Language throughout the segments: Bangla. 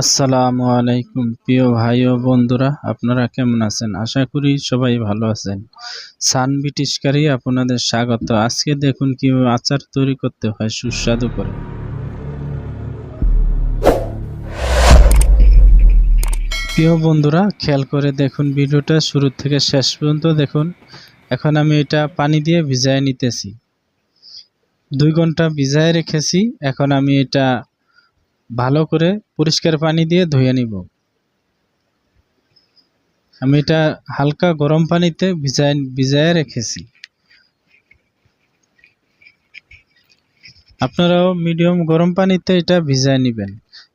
আসসালামু আলাইকুম, প্রিয় ভাই ও বন্ধুরা, আপনারা কেমন আছেন? আশা করি সবাই ভালো আছেন। সান ব্রিটিশকারী, আপনাদের স্বাগত। আজকে দেখুন কীভাবে আচার তৈরি করতে হয় সুস্বাদু করে। প্রিয় বন্ধুরা, খেয়াল করে দেখুন ভিডিওটা শুরু থেকে শেষ পর্যন্ত দেখুন। এখন আমি এটা পানি দিয়ে ভিজায় নিতেছি। দুই ঘণ্টা ভিজায় রেখেছি। এখন আমি এটা ভালো করে পরিষ্কার পানি দিয়ে ধুয়ে নিব। আমি এটা হালকা গরম পানিতে ভিজায় ভিজায় রেখেছি। আপনারাও মিডিয়াম গরম পানিতে এটা ভিজায় নেবেন।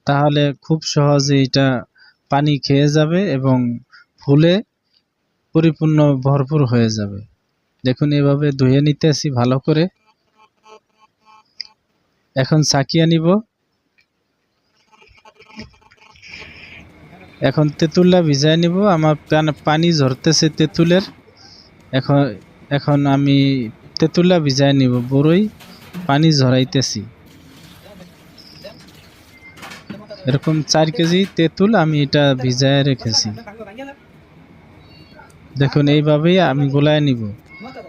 তাহলে খুব সহজে এটা পানি খেয়ে যাবে এবং ফুলে পরিপূর্ণ ভরপুর হয়ে যাবে। দেখুন, এভাবে ধুয়ে নিতেছি ভালো করে। এখন সাকিয়ে নিব। এখন তেঁতুলটা ভিজায় নিব। আমার পান- ঝরতেছে তেঁতুলের। এখন এখন আমি তেঁতুলটা ভিজায় নিব। বড়ই পানি ঝরাইতেছি। এরকম চার কেজি তেঁতুল আমি এটা ভিজায় রেখেছি। দেখুন, এইভাবেই আমি গোলায় নিব।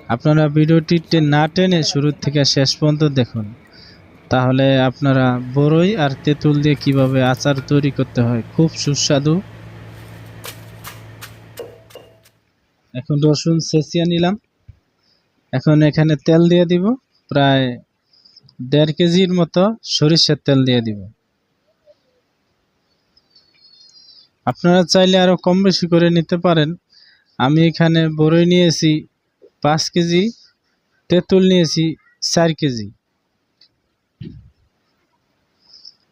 আপনারা ভিডিওটি না টেনে শুরু থেকে শেষ পর্যন্ত দেখুন। তাহলে আপনারা বড়ই আর তেঁতুল দিয়ে কীভাবে আচার তৈরি করতে হয়? খুব সুস্বাদু। এখন রসুন ছেঁচিয়ে নিলাম। এখন এখানে তেল দিয়ে দিব। প্রায় দেড় কেজির মতো সরিষার তেল দিয়ে দিব। আপনারা চাইলে আরও কম বেশি করে নিতে পারেন। আমি এখানে বড়ই নিয়েছি পাঁচ কেজি, তেঁতুল নিয়েছি চার কেজি।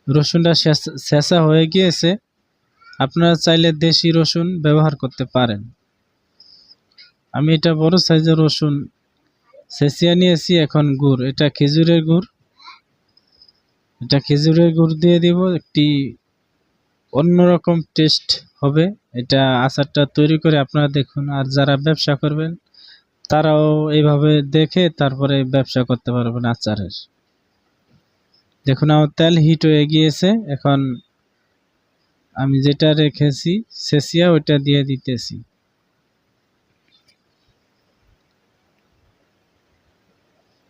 রসুনটা শেষ- হয়ে গিয়েছে। আপনারা চাইলে দেশি রসুন ব্যবহার করতে পারেন। আমি এটা বড় সাইজের রসুন ছেঁচিয়ে নিয়েছি, এখন গুড়। এটা খেজুরের গুড়। এটা খেজুরের গুড় দিয়ে দিব, একটি অন্যরকম টেস্ট হবে। এটা আচারটা তৈরি করে আপনারা দেখুন, আর যারা ব্যবসা করবেন, তারাও এইভাবে দেখে তারপরে ব্যবসা করতে পারবেন আচারের। দেখুন, আমার তেল হিট হয়ে গিয়েছে। এখন আমি যেটা রেখেছি, সেসিয়া ওইটা দিয়ে দিতেছি।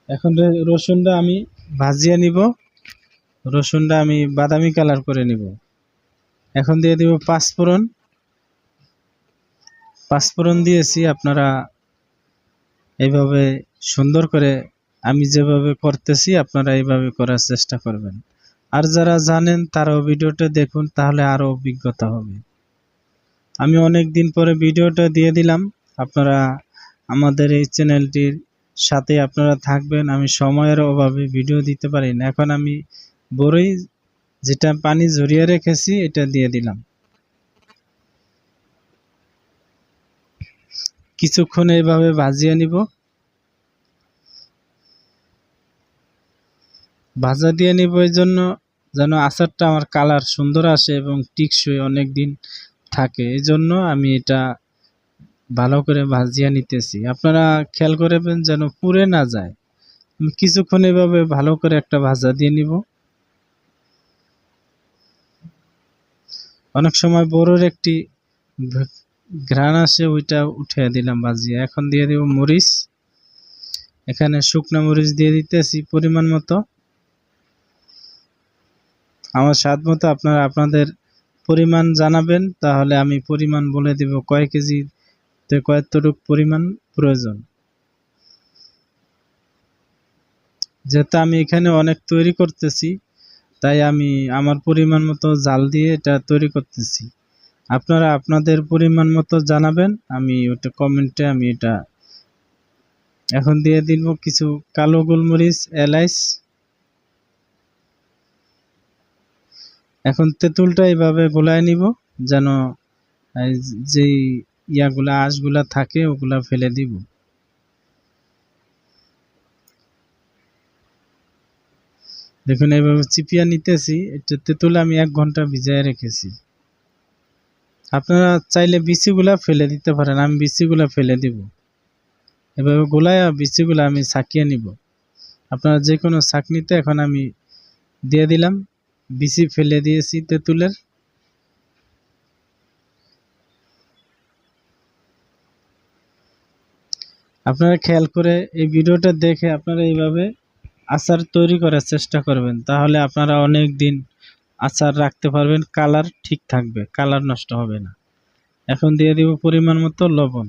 এখন রসুনটা আমি ভাজিয়ে নিব। রসুনটা আমি বাদামি কালার করে নিব। এখন দিয়ে দিব পাঁচফোড়ন। পাঁচফোড়ন দিয়েছি, আপনারা এইভাবে সুন্দর করে আমি যেভাবে করতেছি আপনারা এইভাবে করার চেষ্টা করবেন। আর যারা জানেন, তারাও ভিডিওটা দেখুন, তাহলে আরও অভিজ্ঞতা হবে। আমি অনেক দিন পরে ভিডিওটা দিয়ে দিলাম। আপনারা আমাদের এই চ্যানেলটির সাথে আপনারা থাকবেন। আমি সময়ের অভাবে ভিডিও দিতে পারি না। এখন আমি বড়ই যেটা পানি জড়িয়ে রেখেছি, এটা দিয়ে দিলাম। কিছুক্ষণ এইভাবে ভাজিয়ে নিব। ভাজা দিয়ে নিব এই জন্য যেন আচারটা আমার কালার সুন্দর আসে এবং টিকসই অনেক দিন থাকে। এই জন্য আমি এটা ভালো করে ভাজিয়ে নিতেছি। আপনারা খেয়াল করবেন যেন পুড়ে না যায়। কিছুক্ষণ এভাবে ভালো করে একটা ভাজা দিয়ে নিব। অনেক সময় বড়োর একটি ঘ্রাণ আসে, ওইটা উঠে দিলাম ভাজিয়ে। এখন দিয়ে দিব মরিচ। এখানে শুকনো মরিচ দিয়ে দিতেছি পরিমাণ মতো। আমার স্বাদ মতো আপনারা আপনাদের পরিমাণ জানাবেন, তাহলে আমি পরিমাণ বলে দিব কয় কেজি তে কয়তটুক পরিমাণ প্রয়োজন। যেহেতু আমি এখানে অনেক তৈরি করতেছি, তাই আমি আমার পরিমাণ মতো জাল দিয়ে এটা তৈরি করতেছি। আপনারা আপনাদের পরিমাণ মতো জানাবেন, আমি ওটা কমেন্টে আমি এটা এখন দিয়ে দিব কিছু কালো গোলমরিচ, এলাইচ এখন তেঁতুলটা এইভাবে গোলায় নিব, যেন যেই ইয়াগুলা, আঁশগুলা থাকে, ওগুলা ফেলে দিব। দেখুন, এইভাবে চিপিয়া নিতেছি। এটা তেঁতুল আমি এক ঘণ্টা ভিজায় রেখেছি। আপনারা চাইলে বিচিগুলা ফেলে দিতে পারেন, আমি বিচিগুলা ফেলে দিব। এভাবে গোলায় বিচিগুলা আমি ছাকিয়ে নিব। আপনারা যে কোনো ছাকনিতে এখন আমি দিয়ে দিলাম। বিসি ফেলে দিয়েছি তেঁতুলের। আপনারা খেয়াল করে এই ভিডিওটা দেখে আপনারা এইভাবে আচার তৈরি করার চেষ্টা করবেন, তাহলে আপনারা অনেক দিন আচার রাখতে পারবেন, কালার ঠিক থাকবে, কালার নষ্ট হবে না। এখন দিয়ে দিব পরিমাণ মতো লবণ।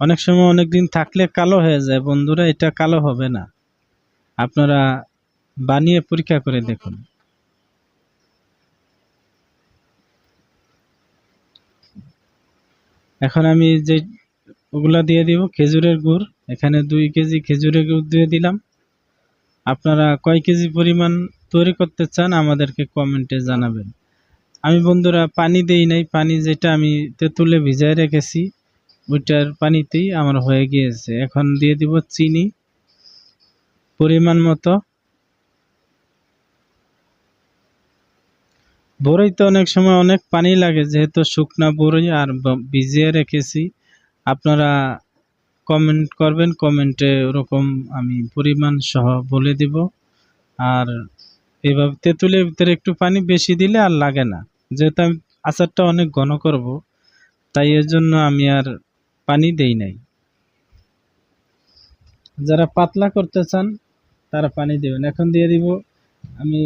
অনেক সময় অনেক দিন থাকলে কালো হয়ে যায়, বন্ধুরা, এটা কালো হবে না। আপনারা বানিয়ে পরীক্ষা করে দেখুন। এখন আমি যে ওগুলা দিয়ে দিব, খেজুরের গুড়। এখানে দুই কেজি খেজুরের গুড় দিয়ে দিলাম। আপনারা কয় কেজি পরিমাণ তৈরি করতে চান আমাদেরকে কমেন্টে জানাবেন। আমি বন্ধুরা, পানি দেই নাই। পানি যেটা আমি তেঁতুলে ভিজায় রেখেছি, ওইটার পানিতেই আমার হয়ে গিয়েছে। এখন দিয়ে দিব চিনি, পরিমাণ মতো। বড়ইতে অনেক সময় অনেক পানি লাগে, যেহেতু শুকনা বড়ই আর ভিজিয়ে রেখেছি। আপনারা কমেন্ট করবেন কমেন্টে ওরকম আমি পরিমাণ সহ বলে দিব। আর এভাবে তেঁতুলের ভিতরে একটু পানি বেশি দিলে আর লাগে না। যেহেতু আমি আচারটা অনেক ঘন করব, তাই এর জন্য আমি আর পানি দেই নাই। যারা পাতলা করতে চান, তারা পানি দেবেন। এখন দিয়ে দিব আমি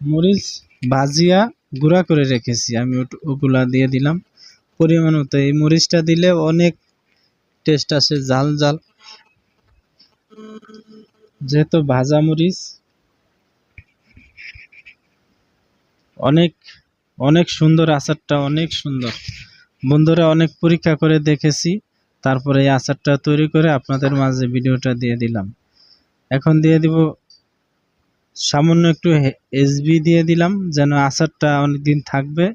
মরিচ ভাজিয়া গুঁড়া করে রেখেছি। আমি ওগুলা দিয়ে দিলাম। পরিমাণ মতো এই মরিচটা দিলে অনেক টেস্ট আসে জাল জাল যেহেতু ভাজা মরিচ, অনেক অনেক সুন্দর আচারটা, অনেক সুন্দর। বন্ধুরা, অনেক পরীক্ষা করে দেখেছি। তারপরে এই আচারটা তৈরি করে আপনাদের মাঝে ভিডিওটা দিয়ে দিলাম। এখন দিয়ে দিব সামান্য একটু এসবি দিয়ে দিলাম, যেন আচারটা অনেক দিন থাকবে,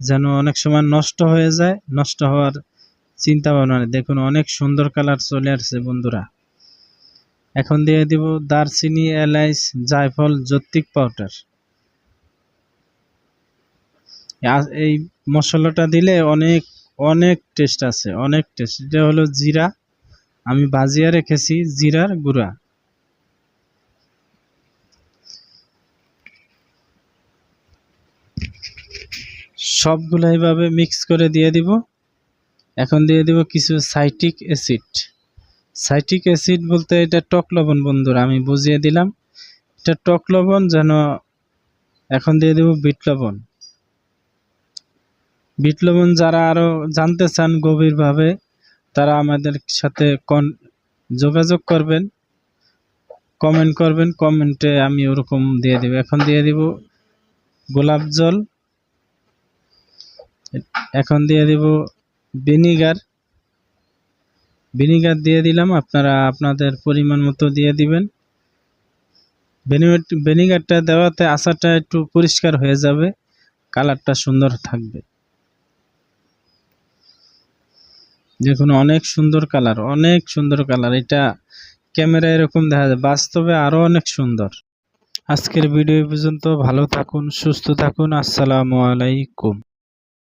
যেন অনেক সময় নষ্ট হয়ে যায়। নষ্ট হওয়ার চিন্তা ভাবনা দেখুন, অনেক সুন্দর কালার চলে আসছে বন্ধুরা। এখন দিয়ে দিব দারচিনি, এলাইচ, জায়ফল জৈত্রিক পাউডার এই মশলাটা দিলে অনেক অনেক টেস্ট আছে, অনেক টেস্ট এটা হলো জিরা। আমি ভাজিয়া রেখেছি জিরার গুঁড়া। সবগুলো এইভাবে মিক্স করে দিয়ে দিব। এখন দিয়ে দিব কিছু সাইটিক অ্যাসিড সাইটিক অ্যাসিড বলতে এটা টক লবণ বন্ধুরা, আমি বুঝিয়ে দিলাম। এটা টক লবণ যেন এখন দিয়ে দেব বিট লবণ। বিট লবণ যারা আরও জানতে চান গভীরভাবে, তারা আমাদের সাথে কন যোগাযোগ করবেন। কমেন্ট করবেন কমেন্টে আমি ওরকম দিয়ে দেব। এখন দিয়ে দিব গোলাপ জল। এখন দিয়ে দিব ভিনিগার ভিনিগার দিয়ে দিলাম, আপনারা আপনাদের পরিমাণ মতো দিয়ে দিবেন। ভিনিগার- ভিনিগারটা দেওয়াতে আচারটা একটু পরিষ্কার হয়ে যাবে, কালারটা সুন্দর থাকবে। দেখুন, অনেক সুন্দর কালার, অনেক সুন্দর কালার। এটা ক্যামেরায় এরকম দেখা যায়, বাস্তবে আরও অনেক সুন্দর। আজকের ভিডিও পর্যন্ত, ভালো থাকুন, সুস্থ থাকুন, আসসালামু আলাইকুম।